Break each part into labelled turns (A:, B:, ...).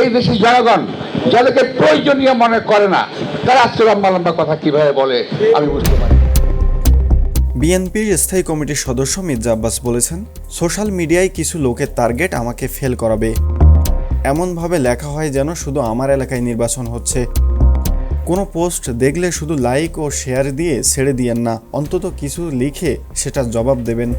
A: এই দেশের জনগণ যাদেরকে প্রয়োজনীয় মনে করে না, তারা আজকে লম্বা লম্বা কথা কীভাবে বলে, আমি বুঝতে পারি
B: বিএনপির স্থায়ী কমিটির সদস্য মির্জা আব্বাস বলেছেন, সোশ্যাল মিডিয়ায় কিছু লোকের টার্গেট আমাকে ফেল করাবে। এমনভাবে লেখা হয় যেন শুধু আমার এলাকায় নির্বাচন হচ্ছে। কোনো পোস্ট দেখলে শুধু লাইক ও শেয়ার দিয়ে ছেড়ে দিয়েন না, অন্তত কিছু লিখে সেটার জবাব দেবেন।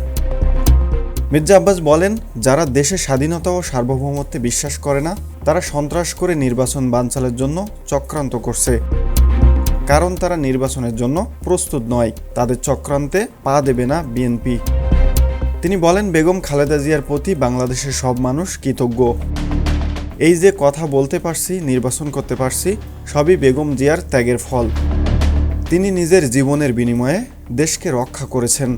B: মির্জা আব্বাস বলেন, যারা দেশের স্বাধীনতা ও সার্বভৌমত্বে বিশ্বাস করে না, তারা সন্ত্রাস করে নির্বাচন বানচালের জন্য চক্রান্ত করছে। কারণ তারা নির্বাচনের জন্য প্রস্তুত নয়, তাদের চক্রান্তে পা দেবে না বিএনপি। তিনি বলেন, বেগম খালেদা জিয়ার প্রতি বাংলাদেশের সব মানুষ কৃতজ্ঞ। এই যে কথা বলতে পারছি, নির্বাচন করতে পারছি, সবই বেগম জিয়ার ত্যাগের ফল। তিনি নিজের জীবনের বিনিময়ে দেশকে রক্ষা করেছেন।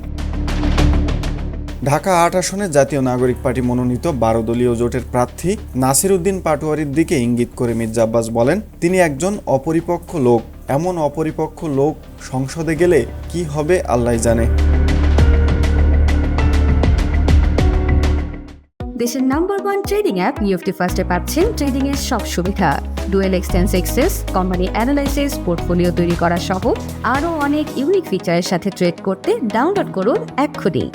B: ঢাকা আট আসনে জাতীয় নাগরিক পার্টি মনোনীত বারো দলীয় জোটের প্রার্থী নাসির উদ্দিন পাটোয়ারির দিকে ইঙ্গিত করে মির্জা আব্বাস বলেন, তিনি একজন অপরিপক্ষ লোক। এমন অপরিপক্ষ লোক সংসদে গেলে কি হবে আল্লাহ জানে।
C: দেশের নাম্বার ওয়ান ট্রেডিং অ্যাপ নিউফটি ফার্স্টে পাচ্ছেন ট্রেডিং এর সব সুবিধা। ডুয়েল এক্সটেন্স এক্সেস কোম্পানি অ্যানালাইসিস, পোর্টফোলিও তৈরি করা সহ আরও অনেক ইউনিক ফিচারের সাথে ট্রেড করতে ডাউনলোড করুন এক্ষুনি।